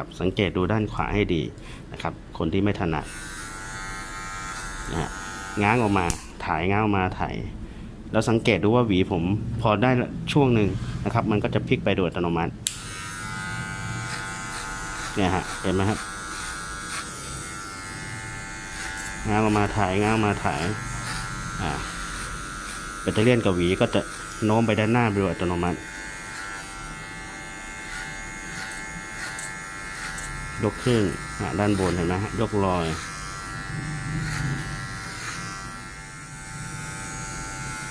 ครับสังเกตดูด้านขวาให้ดีนะครับ คนที่ไม่ถนัดนะฮะง้างออกมาถ่ายง้างออกมาถ่ายแล้วสังเกตดูว่าหวีผมพอได้ช่วงหนึ่งนะครับ มันก็จะพลิกไปโดยอัตโนมัติเนี่ยฮะเห็นไหมครับง้างออกมาถ่ายง้างออกมาถ่ายอ่าแบตเตอรี่ยนกับหวีก็จะโน้มไปด้านหน้าโดยอัตโนมัติ ยกขึ้นอะด้านบนเห็นไหมฮะยกลอย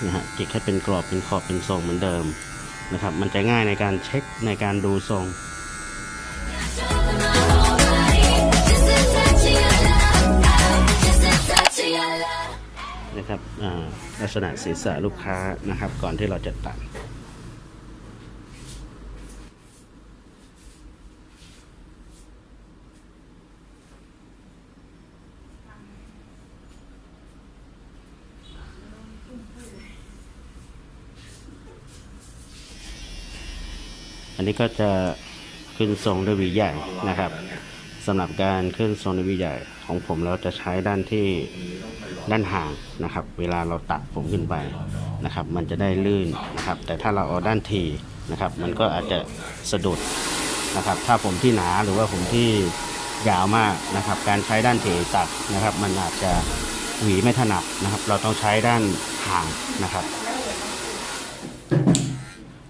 นะฮะจิกให้เป็นกรอบเป็นขอบเป็นทรงเหมือนเดิมนะครับ มันจะง่ายในการเช็คในการดูทรงนะครับอ่าลักษณะศีรษะลูกค้านะครับ ก่อนที่เราจะตัด อันนี้ก็จะขึ้นทรงด้วยวีใหญ่นะครับสำหรับการขึ้นทรงด้วยวีใหญ่ของผมเราจะใช้ด้านที่ด้านห่างนะครับ เวลาเราตัดผมขึ้นไปนะครับ มันจะได้ลื่นนะครับ แต่ถ้าเราเอาด้านทีนะครับ มันก็อาจจะสะดุดนะครับ ถ้าผมที่หนาหรือว่าผมที่ยาวมากนะครับ การใช้ด้านเถตัดนะครับ มันอาจจะหวีไม่ถนัดนะครับ เราต้องใช้ด้านห่างนะครับ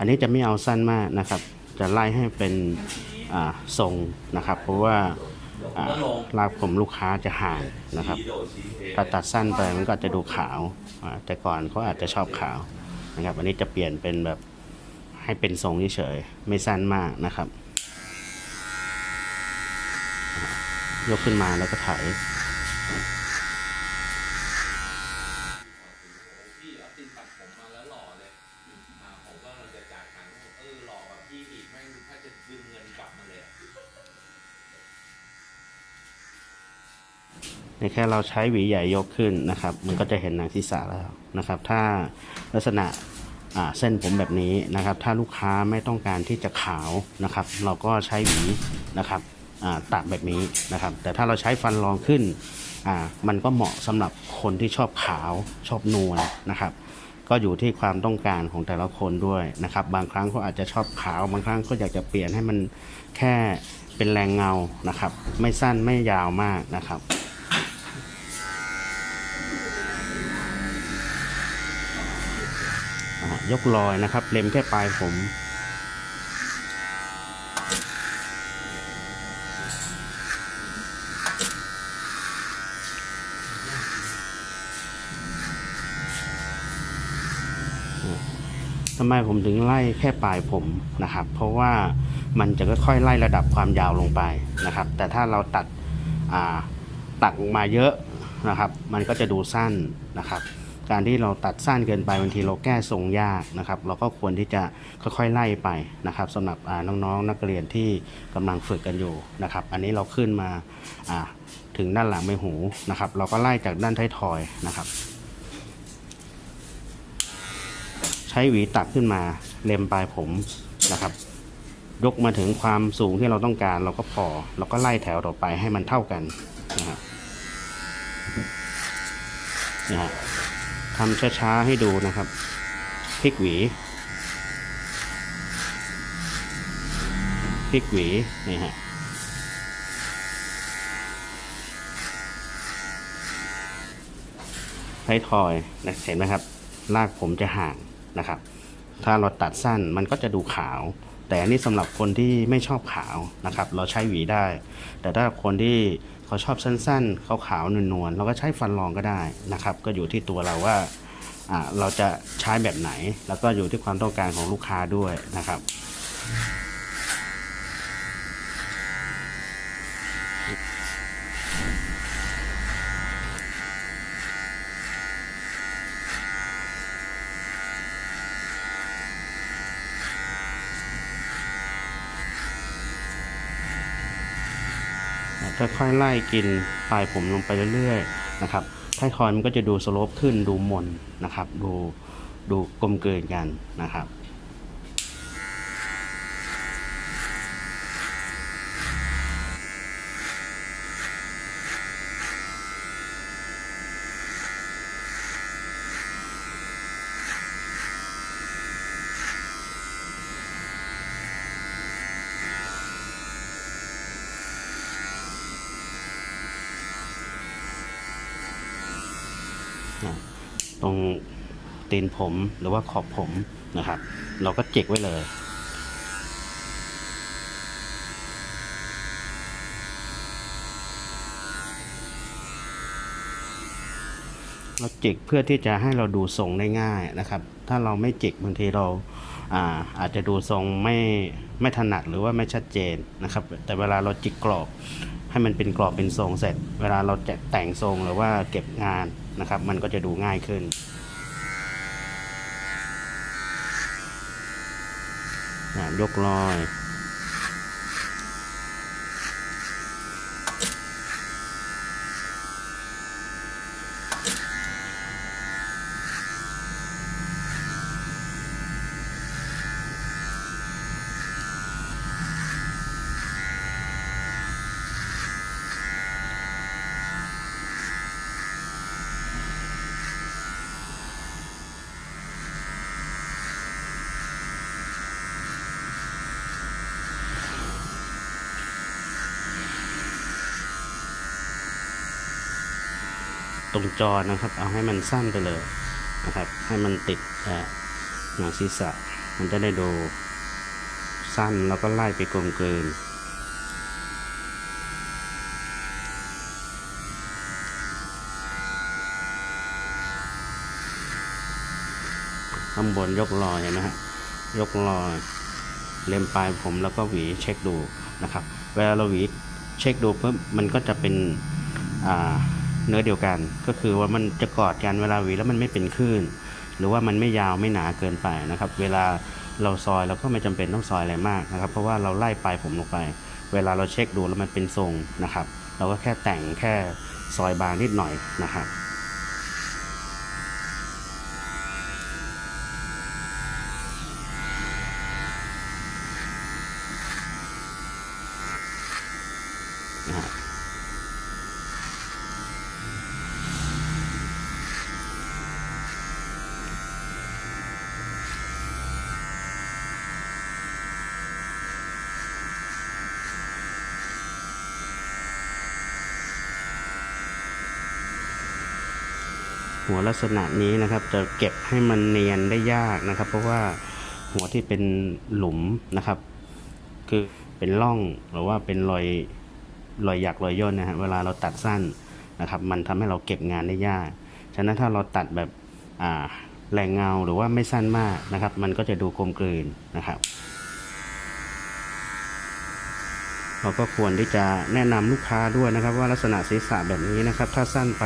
อันนี้จะไม่เอาสั้นมากนะครับ จะไล่ให้เป็นอ่าทรงนะครับ เพราะว่าอ่ารากผมลูกค้าจะห่างนะครับถ้าตัดสั้นไปมันก็จะดูขาว แต่ก่อนเขาอาจจะชอบขาวนะครับอันนี้จะเปลี่ยนเป็นแบบให้เป็นทรงเฉยๆไม่สั้นมากนะครับ ยกขึ้นมาแล้วก็ถ่าย พี่เอาตินตัดผมมาแล้วหล่อเลยอ่าผมก็เลยจะจ่ายตังค์เออหล่อกว่าพี่อีกแม่งถ้าจะดึงเงินกลับมาเลยอะ ในแค่เราใช้หวีใหญ่ยกขึ้นนะครับ มันก็จะเห็นหนังศีรษะแล้วนะครับ ถ้าลักษณะเส้นผมแบบนี้นะครับ ถ้าลูกค้าไม่ต้องการที่จะขาวนะครับ เราก็ใช้หวีนะครับตัดแบบนี้นะครับ แต่ถ้าเราใช้ฟันรองขึ้นมันก็เหมาะสำหรับคนที่ชอบขาวชอบนวลนะครับ ก็อยู่ที่ความต้องการของแต่ละคนด้วยนะครับ บางครั้งเขาอาจจะชอบขาว บางครั้งเขาอยากจะเปลี่ยนให้มันแค่เป็นแรงเงานะครับ ไม่สั้นไม่ยาวมากนะครับ ยกลอยนะครับ เล็มแค่ปลายผมทำไมผมถึงไล่แค่ปลายผมนะครับ เพราะว่ามันจะค่อยๆไล่ระดับความยาวลงไปนะครับ แต่ถ้าเราตัดอ่าตัดมาเยอะนะครับ มันก็จะดูสั้นนะครับ การที่เราตัดสั้นเกินไปบางทีเราแก้ทรงยากนะครับ เราก็ควรที่จะค่อยๆไล่ไปนะครับสำหรับน้องๆนักเรียนที่กำลังฝึกกันอยู่นะครับ อันนี้เราขึ้นมาถึงด้านหลังไม่หูนะครับ เราก็ไล่จากด้านท้ายทอยนะครับ ใช้หวีตัดขึ้นมาเล็มปลายผมนะครับ ยกมาถึงความสูงที่เราต้องการ เราก็พอเราก็ไล่แถวต่อไปให้มันเท่ากันนะครับนะฮะ ทำช้าๆให้ดูนะครับพลิกหวีพลิกหวีนี่ฮะไททอยนะเห็นไหมครับลากผมจะห่างนะครับ ถ้าเราตัดสั้นมันก็จะดูขาว แต่อันนี้สำหรับคนที่ไม่ชอบขาวนะครับ เราใช้หวีได้ แต่ถ้าคนที่ เขาชอบสั้นๆขาวๆนวลๆเราก็ใช้ฟันรองก็ได้นะครับ ก็อยู่ที่ตัวเราว่าอ่าเราจะใช้แบบไหน แล้วก็อยู่ที่ความต้องการของลูกค้าด้วยนะครับ ค่อยๆไล่กินปลายผมลงไปเรื่อยๆนะครับท้ายคอยมันก็จะดูสโลปขึ้นดูมนนะครับ ดูดูกลมเกินกันนะครับ ตรงตีนผมหรือว่าขอบผมนะครับ เราก็จิกไว้เลยเราจิกเพื่อที่จะให้เราดูทรงได้ง่ายนะครับ ถ้าเราไม่จิกบางทีเราอาอาจจะดูทรงไม่ไม่ถนัดหรือว่าไม่ชัดเจนนะครับ แต่เวลาเราจิกกรอบ ให้มันเป็นกรอบเป็นทรงเสร็จ เวลาเราจะแต่งทรงหรือว่าเก็บงานนะครับ มันก็จะดูง่ายขึ้นอะยกรอย ตรงจอนะครับ เอาให้มันสั้นไปเลยนะครับ ให้มันติดหนังศีรษะ มันจะได้ดูสั้นแล้วก็ไล่ไปกลมเกลืนข้างบนยกรอยเห็นไหมฮะยกรอยเล็มปลายผมแล้วก็หวีเช็คดูนะครับ เวลาเราหวีเช็คดูปุ๊บมันก็จะเป็นอ่า เนื้อเดียวกัน ก็คือว่ามันจะกอดกันเวลาหวีแล้วมันไม่เป็นคลื่น หรือว่ามันไม่ยาวไม่หนาเกินไปนะครับ เวลาเราซอยเราก็ไม่จำเป็นต้องซอยอะไรมากนะครับ เพราะว่าเราไล่ปลายผมลงไป เวลาเราเช็คดูแล้วมันเป็นทรงนะครับ เราก็แค่แต่งแค่ซอยบางนิดหน่อยนะครับนะฮะ หัวลักษณะนี้นะครับ จะเก็บให้มันเนียนได้ยากนะครับ เพราะว่าหัวที่เป็นหลุมนะครับ คือเป็นร่องหรือว่าเป็นรอยรอยหยักรอยย่นนะฮะเวลาเราตัดสั้นนะครับ มันทำให้เราเก็บงานได้ยาก ฉะนั้นถ้าเราตัดแบบแรงเงาหรือว่าไม่สั้นมากนะครับ มันก็จะดูกลมกลืนนะครับ เราก็ควรที่จะแนะนำลูกค้าด้วยนะครับ ว่าลักษณะศีรษะแบบนี้นะครับ ถ้าสั้นไป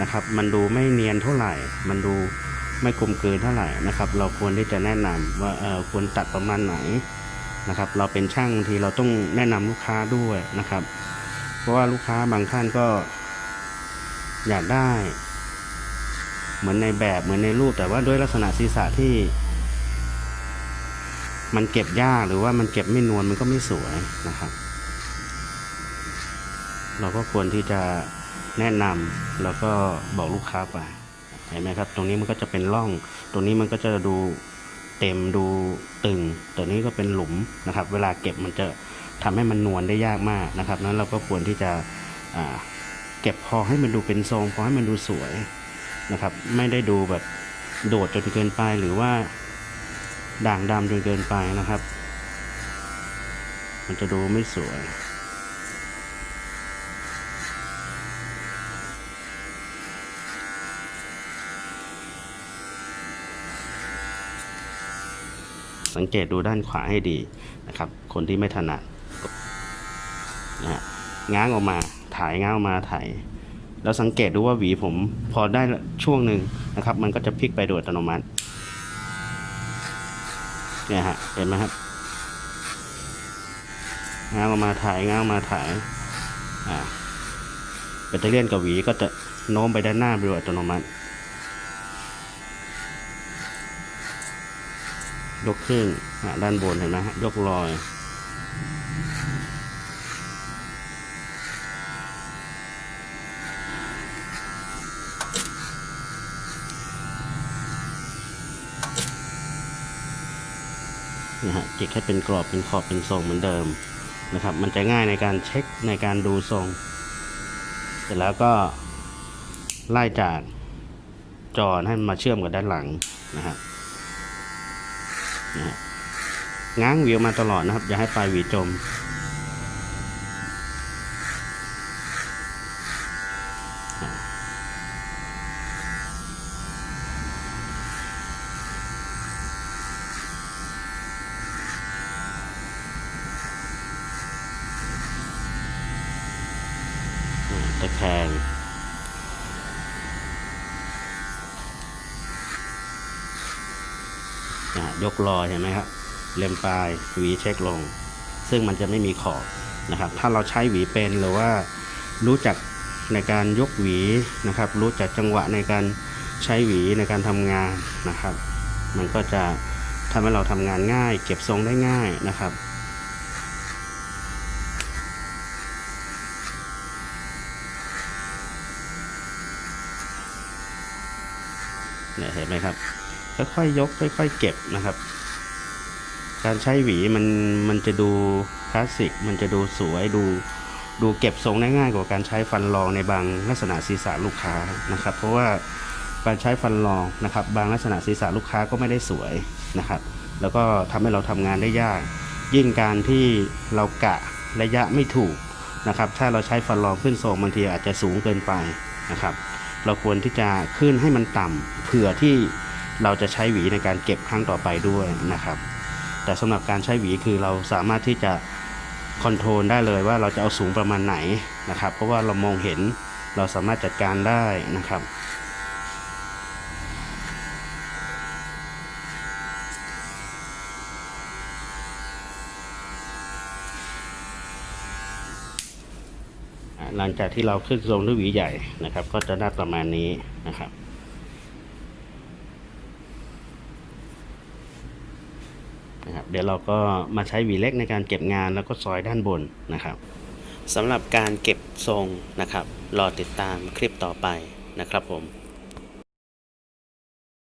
นะครับ มันดูไม่เนียนเท่าไหร่ มันดูไม่กลมกลืนเท่าไหร่นะครับ เราควรที่จะแนะนำว่าเออควรตัดประมาณไหนนะครับ เราเป็นช่างบางทีเราต้องแนะนำลูกค้าด้วยนะครับ เพราะว่าลูกค้าบางท่านก็อยากได้ เหมือนในแบบเหมือนในรูป แต่ว่าด้วยลักษณะศีรษะที่ มันเก็บยากหรือว่ามันเก็บไม่นวลมันก็ไม่สวยนะครับ เราก็ควรที่จะ แนะนำแล้วก็บอกลูกค้าไปเห็นไหมครับ ตรงนี้มันก็จะเป็นร่อง ตรงนี้มันก็จะดูเต็มดูตึง ตัวนี้ก็เป็นหลุมนะครับ เวลาเก็บมันจะทำให้มันนวลได้ยากมากนะครับนั้นเราก็ควรที่จะเก็บพอให้มันดูเป็นทรงพอให้มันดูสวยนะครับ ไม่ได้ดูแบบโดดจนเกินไปหรือว่าด่างดำจนเกินไปนะครับ มันจะดูไม่สวย สังเกตดูด้านขวาให้ดีนะครับ คนที่ไม่ถนัดนะฮะง้างออกมาถ่ายง้างออกมาถ่ายแล้วสังเกตดูว่าหวีผมพอได้ช่วงหนึ่งนะครับ มันก็จะพลิกไปโดยอัตโนมัติเนี่ยฮะเห็นไหมครับง้างออกมาถ่ายง้างออกมาถ่ายอ่าแบตเตอรี่ยนกับหวีก็จะโน้มไปด้านหน้าโดยอัตโนมัติ ยกขึ้นอะด้านบนเห็นไหมฮะยกลอยนะฮะจิกให้เป็นกรอบเป็นขอบเป็นทรงเหมือนเดิมนะครับ มันจะง่ายในการเช็คในการดูทรง เสร็จแล้วก็ไล่จากจรให้มันมาเชื่อมกับด้านหลังนะฮะ นะฮะง้างหวีออกมาตลอดนะครับ อย่าให้ปลายหวีจม ตะแคงอะ ยกรอยเห็นไหมครับเล็มปลายหวีเช็คลง ซึ่งมันจะไม่มีขอบนะครับ ถ้าเราใช้หวีเป็นหรือว่ารู้จักในการยกหวีนะครับ รู้จักจังหวะในการใช้หวีในการทำงานนะครับ มันก็จะทำให้เราทำงานง่าย เก็บทรงได้ง่ายนะครับเนี่ยเห็นไหมครับ ค่อยๆยก ค่อยๆเก็บนะครับ การใช้หวีมันมันจะดูคลาสสิก มันจะดูสวยดูดูเก็บทรงได้ง่ายกว่าการใช้ฟันรองในบางลักษณะศีรษะลูกค้านะครับ เพราะว่าการใช้ฟันรองนะครับ บางลักษณะศีรษะลูกค้าก็ไม่ได้สวยนะครับ แล้วก็ทำให้เราทำงานได้ยาก ยิ่งการที่เรากะระยะไม่ถูกนะครับ ถ้าเราใช้ฟันรองขึ้นทรงบางทีอาจจะสูงเกินไปนะครับ เราควรที่จะขึ้นให้มันต่ำเผื่อที่ เราจะใช้หวีในการเก็บครั้งต่อไปด้วยนะครับ แต่สำหรับการใช้หวีคือเราสามารถที่จะคอนโทรลได้เลยว่าเราจะเอาสูงประมาณไหนนะครับ เพราะว่าเรามองเห็นเราสามารถจัดการได้นะครับหลังจากที่เราขึ้นทรงด้วยหวีใหญ่นะครับ ก็จะได้ประมาณนี้นะครับ เดี๋ยวเราก็มาใช้หวีเล็กในการเก็บงานแล้วก็ซอยด้านบนนะครับสำหรับการเก็บทรงนะครับ รอติดตามคลิปต่อไปนะครับผม